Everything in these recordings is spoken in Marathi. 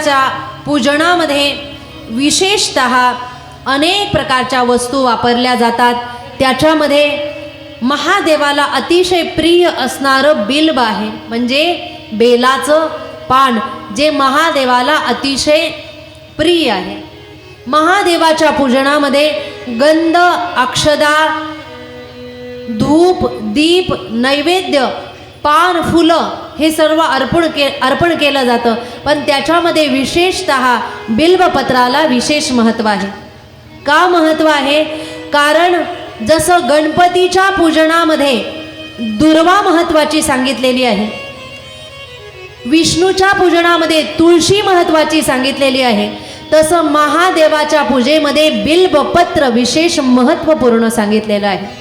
बिल्वपत्राच्या पूजनामध्ये विशेषत अनेक प्रकारच्या वस्तू वापरल्या जातात. त्याच्यामध्ये महादेवाला अतिशय प्रिय असणारं बिल्ब आहे. म्हणजे बेलाचं पान जे महादेवाला अतिशय प्रिय आहे. महादेवाच्या पूजनामध्ये गंध अक्षदा धूप दीप नैवेद्य पान फुलं हे सर्व अर्पण के अर्पण केलं जातं. पण त्याच्यामध्ये विशेषत बिल्वपत्राला विशेष महत्त्व आहे. का महत्त्व आहे? कारण जसं गणपतीच्या पूजनामध्ये दुर्वा महत्त्वाची सांगितलेली आहे. विष्णूच्या पूजनामध्ये तुळशी महत्त्वाची सांगितलेली आहे. तसं महादेवाच्या पूजेमध्ये बिल्बपत्र विशेष महत्त्वपूर्ण सांगितलेलं आहे.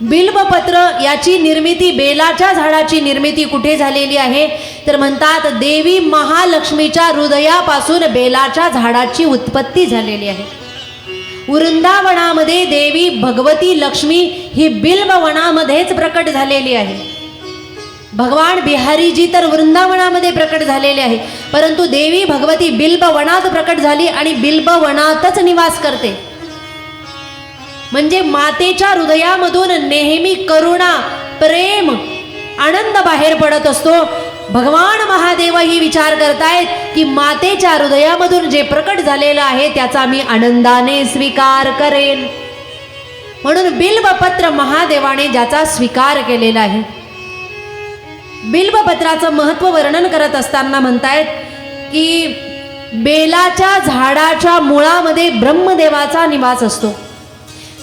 बिल्बपत्र याची निर्मिती बेलाच्या झाडाची निर्मिती कुठे झालेली आहे? तर म्हणतात देवी महालक्ष्मीच्या हृदयापासून बेलाच्या झाडाची उत्पत्ती झालेली आहे. वृंदावनामध्ये देवी भगवती लक्ष्मी ही बिल्बवनामध्येच प्रकट झालेली आहे. भगवान बिहारीजी तर वृंदावनामध्ये प्रकट झालेले आहे. परंतु देवी भगवती बिल्बवनात प्रकट झाली आणि बिल्बवनातच निवास करते. म्हणजे मातेच्या हृदयामधून नेहमी करुणा प्रेम आनंद बाहेर पडत असतो. भगवान महादेव ही विचार करतायत की मातेच्या हृदयामधून जे प्रकट झालेलं आहे त्याचा मी आनंदाने स्वीकार करेन. म्हणून बिल्वपत्र महादेवाने ज्याचा स्वीकार केलेला आहे. बिल्वपत्राचं महत्त्व वर्णन करत असताना म्हणतायत की बेलाच्या झाडाच्या मुळामध्ये ब्रह्मदेवाचा निवास असतो.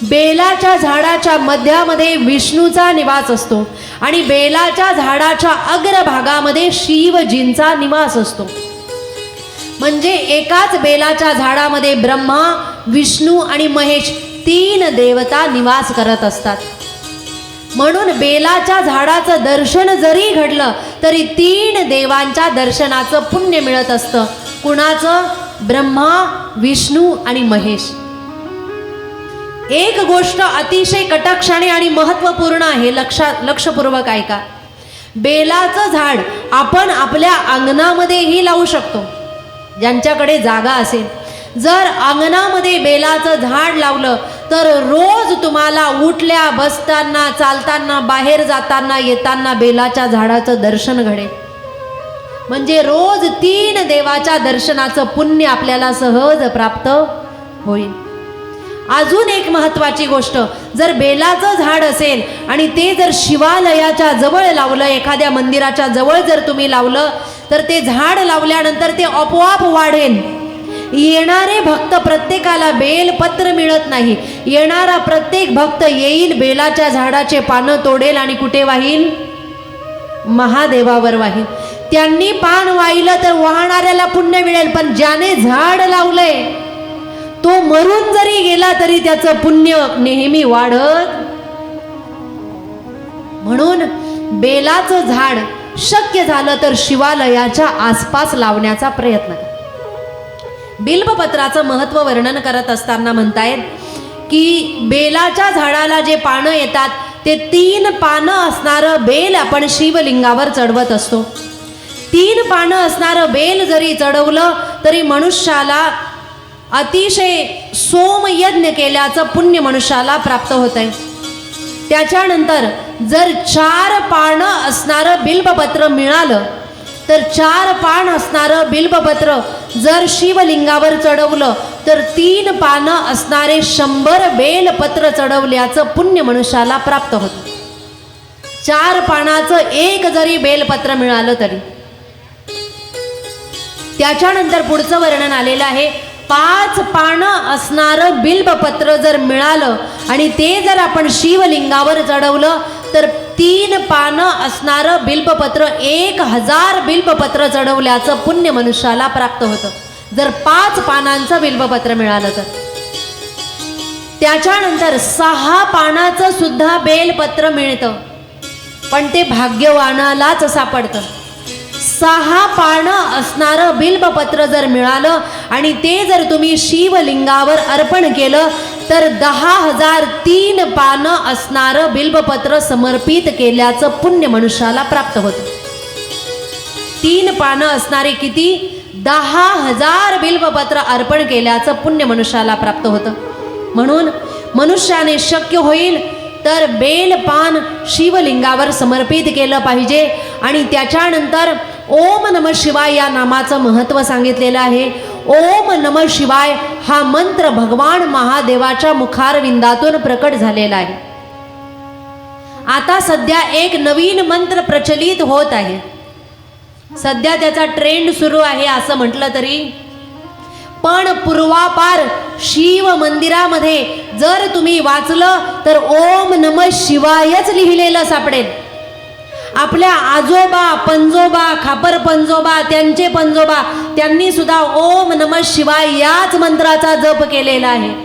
बेलाच्या झाडाच्या मध्यामध्ये विष्णूचा निवास असतो आणि बेलाच्या झाडाच्या अग्रभागामध्ये शिवजींचा निवास असतो. म्हणजे एकाच बेलाच्या झाडामध्ये ब्रह्मा विष्णू आणि महेश तीन देवता निवास करत असतात. म्हणून बेलाच्या झाडाचं दर्शन जरी घडलं तरी तीन देवांच्या दर्शनाचं पुण्य मिळत असतं. कुणाचं? ब्रह्मा विष्णू आणि महेश. एक गोष्ट अतिशय कटाक्षाने आणि महत्त्वपूर्ण आहे लक्षात लक्षपूर्वक ऐका. बेलाचं झाड आपण आपल्या अंगणामध्येही लावू शकतो ज्यांच्याकडे जागा असेल. जर अंगणामध्ये बेलाचं झाड लावलं तर रोज तुम्हाला उठल्या बसताना चालताना बाहेर जाताना येताना बेलाच्या झाडाचं दर्शन घडेल. म्हणजे रोज तीन देवाच्या दर्शनाचं पुण्य आपल्याला सहज प्राप्त होईल. अजून एक महत्त्वाची गोष्ट जर बेलाचं झाड असेल आणि ते जर शिवालयाच्या जवळ लावलं एखाद्या मंदिराच्या जवळ जर तुम्ही लावलं तर ते झाड लावल्यानंतर ते आपोआप वाढेल. येणारे भक्त प्रत्येकाला बेल पत्र मिळत नाही. येणारा प्रत्येक भक्त येईल बेलाच्या झाडाचे पानं तोडेल आणि कुठे वाहील? महादेवावर वाहील. त्यांनी पान वाहिलं तर वाहणाऱ्याला पुण्य मिळेल पण ज्याने झाड लावलंय तो मरून जरी गेला तरी त्याचं पुण्य नेहमी वाढत. म्हणून बेलाचं झाड शक्य झालं तर शिवालयाच्या आसपास लावण्याचा प्रयत्न करा. बिल्बपत्राचं महत्त्व वर्णन करत असताना म्हणतायत की बेलाच्या झाडाला जे पानं येतात ते तीन पानं असणारं बेल आपण शिवलिंगावर चढवत असतो. तीन पानं असणारं बेल जरी चढवलं तरी मनुष्याला अतिशय सोमयज्ञ केल्याचं पुण्य मनुष्याला प्राप्त होत आहे त्याच्यानंतर जर चार पानं असणारं बिल्बपत्र मिळालं तर चार पान असणारं बिल्बपत्र जर शिवलिंगावर चढवलं तर तीन पानं असणारे शंभर बेलपत्र चढवल्याचं पुण्य मनुष्याला प्राप्त होतं. चार पानाचं एक जरी बेलपत्र मिळालं तरी. त्याच्यानंतर पुढचं वर्णन आलेलं आहे पाच पानं असणारं बिल्बपत्र जर मिळालं आणि ते जर आपण शिवलिंगावर चढवलं तर तीन पानं असणारं बिल्बपत्र एक हजार बिल्बपत्र चढवल्याचं पुण्य मनुष्याला प्राप्त होतं. जर पाच पानांचं बिल्बपत्र मिळालं तर. त्याच्यानंतर सहा पानाचं सुद्धा बेलपत्र मिळतं. पण ते भाग्यवानालाच सापडतं. सहा पानं असणारं बिल्बपत्र जर मिळालं आणि ते जर तुम्ही शिवलिंगावर अर्पण केलं तर दहा हजार तीन पानं असणारं बिल्बपत्र समर्पित केल्याचं पुण्य मनुष्याला प्राप्त होतं. तीन पानं असणारे किती? दहा हजार बिल्बपत्र अर्पण केल्याचं पुण्य मनुष्याला प्राप्त होतं. म्हणून मनुष्याने शक्य होईल तर बेलपान शिवलिंगावर समर्पित केलं पाहिजे आणि त्याच्यानंतर ओम नम शिवाय या नामाचं महत्त्व सांगितलेलं आहे. ओम नम शिवाय हा मंत्र भगवान महादेवाच्या मुखारविंदातून प्रकट झालेला आहे. आता सध्या एक नवीन मंत्र प्रचलित होत आहे. सध्या त्याचा ट्रेंड सुरू आहे असं म्हटलं तरी. पण पूर्वापार शिव मंदिरामध्ये जर तुम्ही वाचलं तर ओम नम शिवायच लिहिलेलं सापडेल. आपल्या आजोबा पंजोबा खापर पंजोबा त्यांचे पंजोबा त्यांनी सुद्धा ओम नम शिवाय याच मंत्राचा जप केलेला आहे.